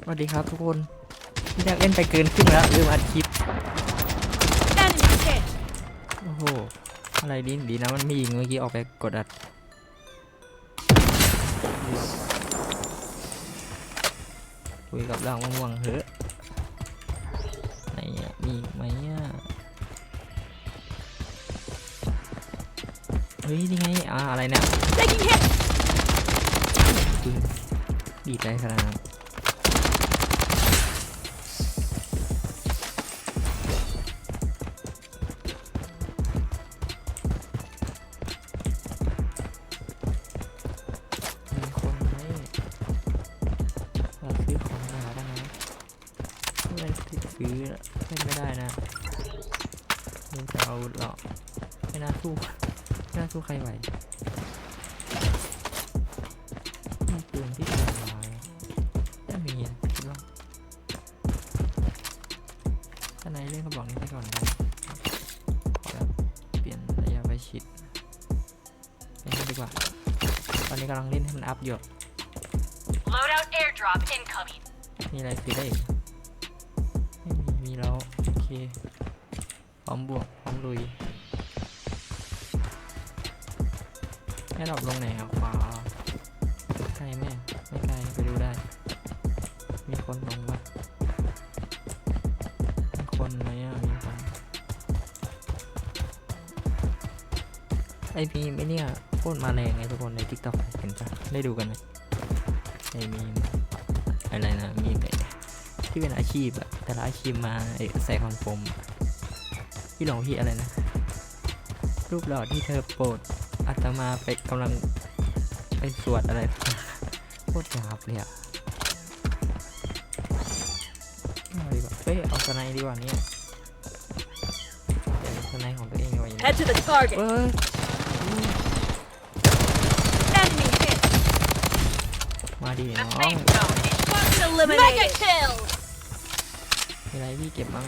สวัสดีครับทุกคนที่อยากเล่นไปเกินครึ่งแล้วลืมอัดคลิป Enemy hit. โอ้โห อะไรดีดีนะมันมียิงเมื่อกี้ออกไปกดอัด คุยกับร่างม่วงๆเฮ้อะไหนอะมีอีกไหมอะ เฮ้ยนี่ไงอ่าอะไรเนี่ย Taking hit. ปืนดีดได้ขนาดนั้น นะมึงจะเอาหรอกไม่น่าสู้ไม่น่าสู้ใครไหวมีปืนที่ทำลายถ้ามีนะคิดว่าถ้าไหนเล่นเขาบอกนี้ไปก่อนได้ขอแบบเปลี่ยนระยะไปชิดเล่นดีกว่า ตอนนี้กำลังเล่นให้มันอัพอยู่ Loadout airdrop incoming. มีอะไรซื้อได้อีก พร้อมบวกพร้อมลุยให้ดรอปลงไหนอะขวาใกล้ไหมไม่ไกลไปดูได้ มีคนลงปะมีคนไหมอะมีคนไอพีมไอเนี่ยโคตรมาแรงไงทุกคนใน TikTok เห็นปะได้ดูกันไหมไอมีอะไรนะมีแต่ที่เป็นอาชีพอะ แต่ละอาชีพมาไอ้ใส่คอนโฟมอะพี่หลงพี่อะไรนะ รูปหล่อที่เธอโปรดอาตมาไปกำลังไปสวดอะไรโคตรหยาบเลยอะเอาดีกว่าเฮ้ยเอาสไนด์ดีกว่าเนี่ยเดี๋ยวสไนด์ของตัวเองดีกว่าอย่างนี้ Head to the target. เอ้ย Enemy hit. มาดีน้อง zone is eliminated. Mega kill. มีอะไรพี่เก็บบ้าง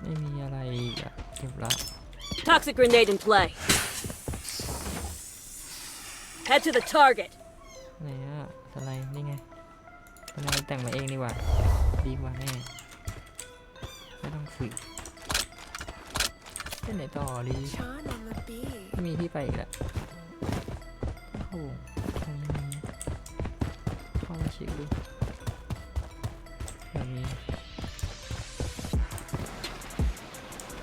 ไม่มีอะไรอีกอะเก็บละ Toxic grenade in play. Head to the target. ไหนอะสไลด์นี่ไงสไลด์แต่งมาเองดีกว่า ดีกว่าแน่ไม่ต้องฝึก เล่นไหนต่อดีไม่มีที่ไปอีกแล้วเข้าวงตรงนี้มีเข้ามาเช็คดูแบบนี้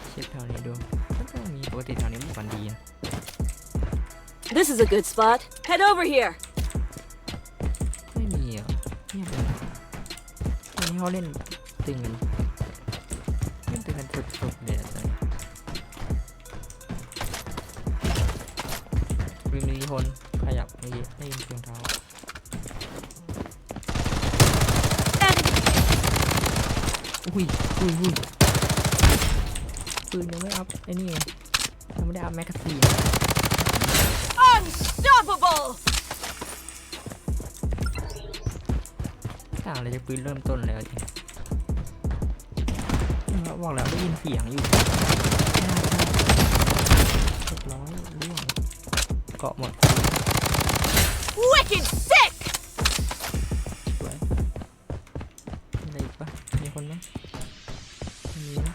เช็คแถวนี้ดูก็จะมีปกติแถวนี้มันฝันดีนะ This is a good spot. Head over here. ไม่มีเหรอเงียเลยวันนี้เขาเล่นตึง นขยับเมื่อกี้ได้ยินเสียงเท้าอุ้ยอุ้ยอุ้ยปืนยังไม่อัพไอ้นี่ไงยังไม่ได้อัพแมกกาซีน Unstoppable. ต่างเลยจากปืนเริ่มต้นเลยจริงบอกแล้วได้ยินเสียงอยู่เรียบร้อยเรื่อง เกาะหมด Wicked sick. สวยมีอะไรอีกปะมีคนไหมไม่มีนะ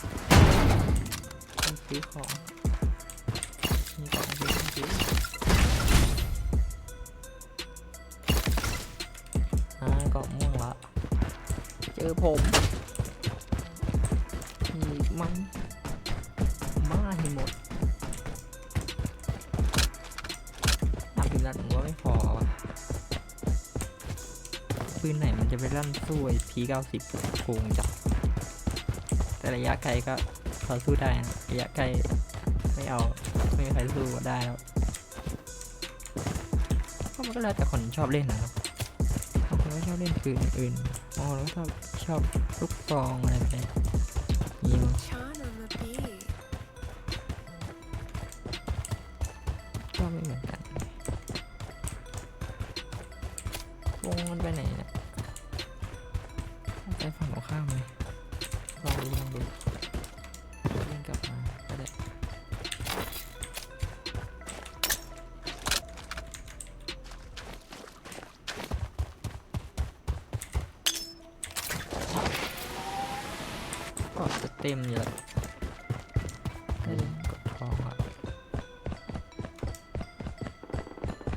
ต้องซื้อของมีของซื้อของซื้ออ่าเกาะม่วงละเจอผมมีอีกมั้งมาให้หมด นัดผมว่าไม่พอว่ะปืนไหนมันจะไปลั่นสู้ไอ้พีเก้าสิบโกงจับแต่ระยะไกลก็พอสู้ได้นะระยะไกลไม่เอาไม่มีใครสู้ได้แล้วก็มันก็แล้วแต่คนชอบเล่นนะครับบางคนก็ชอบเล่นปืนอื่นบางคนก็ชอบชอบลูกซองอะไรไปนี่มั้ง เต็มอยู่แล้วได้เลยกดทองอะ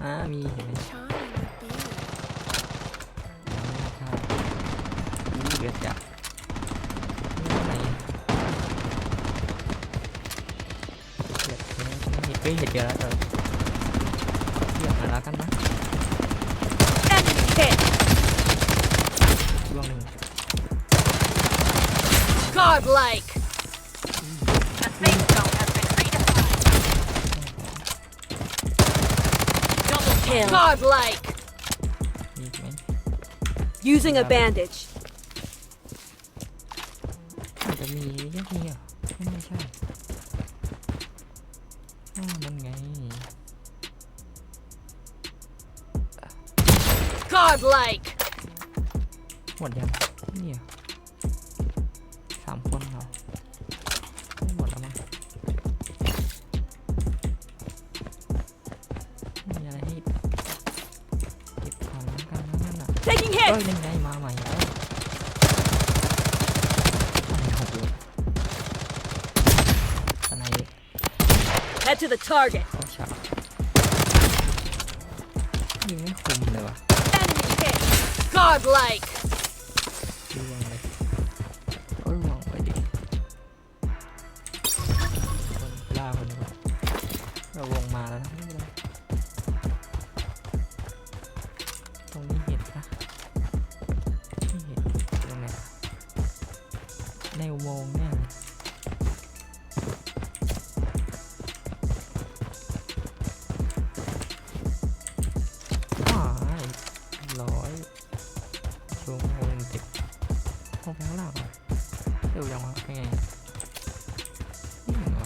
อ่ามีเห็นไหมใช่นี่เดือดจัดนี่อะไรเดือดเห็ดเฮ้เห็ดเยอะแล้วเออเลือกมาแล้วกันนะ Godlike. The safe zone has been redefined. Double kill. Godlike. มีอีกไหม Using a bandage. อาจจะมียังมีเหรอไม่น่าใช่อ้าวนั่นไง Godlike. หมดยังนี่เหร เอ้ย hit. นั่นไงมาใหม่แล้วอะไรของกูสไนเปอร์ Head to the target. เข้าฉากยิงไม่คุมเลยว่ะ Enemy hit. Godlike. ล่วงเลยโอ้ยล่วงไปดิคนล่าคนนี้ก่อนเราวงมาแล้วนะ ไปข้างล่างเหรอเร็วยังวะเป็นไงนี่เหรอ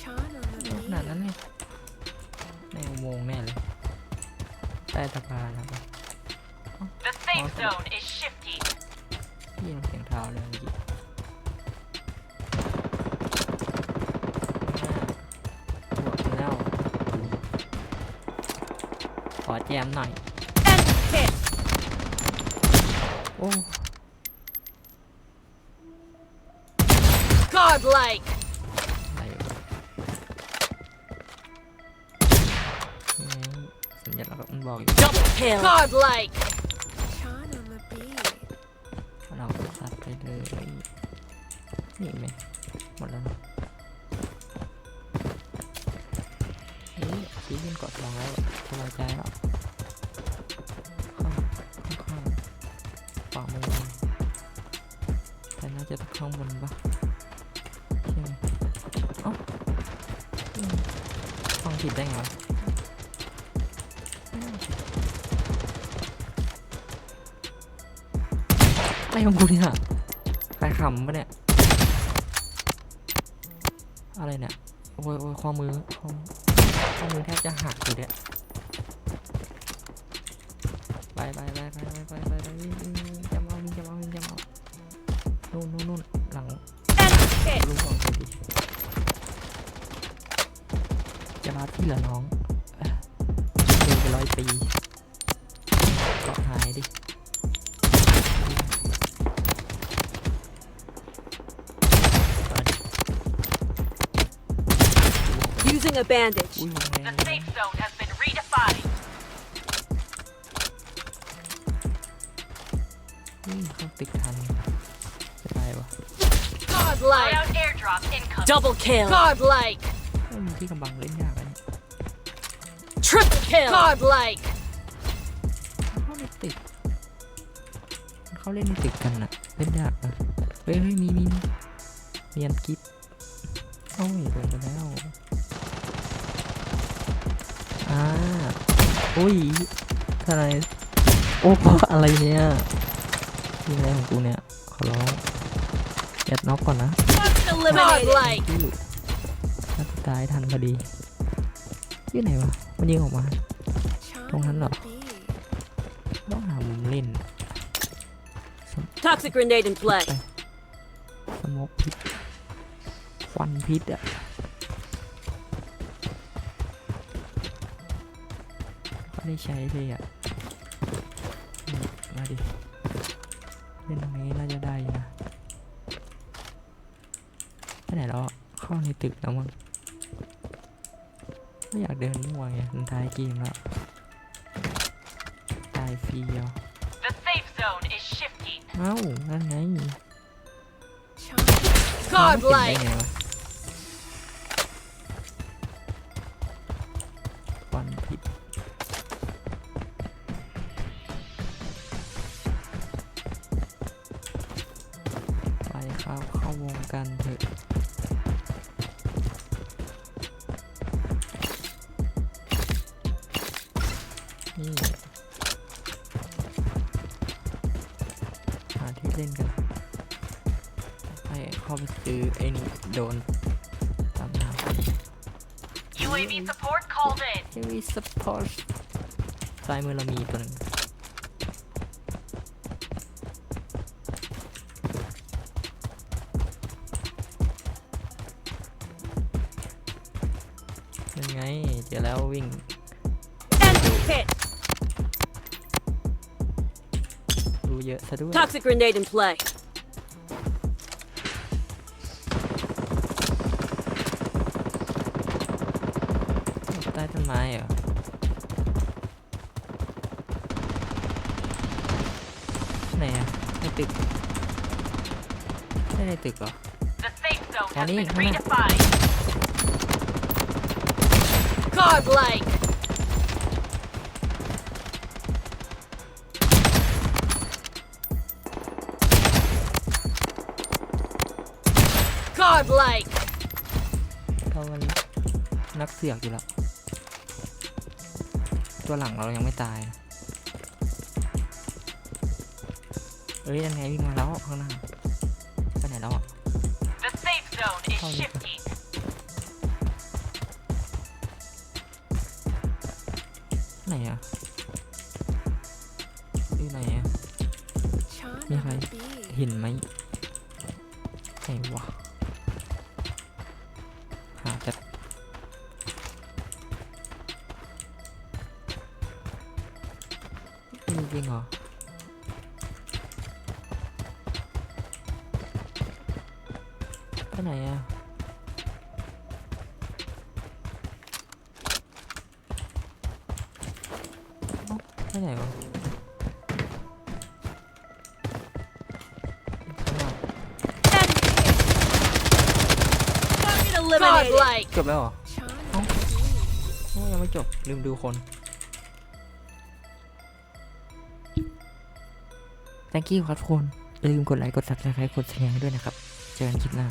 Charm on the เร็วขนาด beat. นั้นเลยในอุโมงค์แน่เลยใต้สะพานนะครับ The safe zone is shifting. ได้ยินเสียงเท้าเลยเมื่อกี้หมดแล้วขอแจมหน่อย Godlike. Đây. Sinh nhật là. Double kill. Godlike. Sean on the beat. Nó sát mày. Một lần. Ý, chỉ liên cột vào ngay. Không ai trái đó. จะข้างบนปะใช่ไหมเอ้าอืมฟังผิดได้ไงวะอะไรของกูเนี่ยใครขำปะเนี่ย อะไรเนี่ย โอ้ยโอ้ยข้อมือข้อมือข้อมือแทบจะหักอยู่เนี่ยไปไปไปไปไปไปไป เหรอน้องเอ้ยเดินไปร้อยปีเกาะหายดิ Using a bandage. อุ้ยวงแรง The safe zone has been redefined. อุ้ยเข้าตึกทันจะตายวะ Godlike. airdrop incoming. Double kill. Godlike. ไม่มีที่กำบังเล่นยากอันนี้ Triple kill. Godlike. เข้าในตึกมันเข้าเล่นในตึกกันอะเล่นยากอะเฮ้ยเฮ้ยมีมีมีเนียนกิฟโอ้ยลงไปแล้วอ่าอุ้ยทนายโอ้เพราะอะไรเนี่ยยิงอะไรของกูเนี่ยขอร้องยัดน็อกก่อนนะ Eliminated. Godlike. ที่ถ้าตายทันพอดีอยี่ไหนวะ มันยิงออกมา Charm Không on hắn the nào. beat. ต้องหามุมเล่น Toxic grenade in play. สโมกพิษควันพิษอะก็ได้ใช้เลยอะนี่มาดิ เล่นตรงนี้น่าจะได้อยู่นะไปไหนแล้วอะเข้าในตึกแล้วมั้ง ไม่อยากเดินมั่วไงมันท้า เล่นกันให้เข้าไปซื้อไอ้นี่โดนตามหา UAV support called in. เฮวีสปอร์ตซ้ายมือเรามีตัวหนึ่งยังไงเจอแล้ววิ่ง Enemy hit. ยอะซะด้วย Toxic grenade in play. ใต้ต้นไม้เหรอไหนอะในตึกใช่ในตึกเหรอ The safe zone has Johnny, been come on. redefined. Godlike. Godlike. เรามันนักเสือกอยู่แล้ว ตัวหลังเรายังไม่ตายนะเอ้ยยังไงวิ่งมาแล้วข้างหน้าไปไหนแล้วอะ The safe zone is Johnny. shifting. ไหนอะอยู่ไหนอะ Sean Yeah, on hi. the B. เห็นไหมไหนวะ จริงเหรอ ไปไหนอะเอ้าไปไหนวะข้างหน้า Target eliminated. Godlike. จบแล้วเหรอ Sean Oh. on the B. โอ้ยังไม่จบ ลืมดูคน thank you ครับทุกคนอย่าลืมกดไลค์กด subscribe กดแชร์ด้วยนะครับ เจอกันคลิปหน้า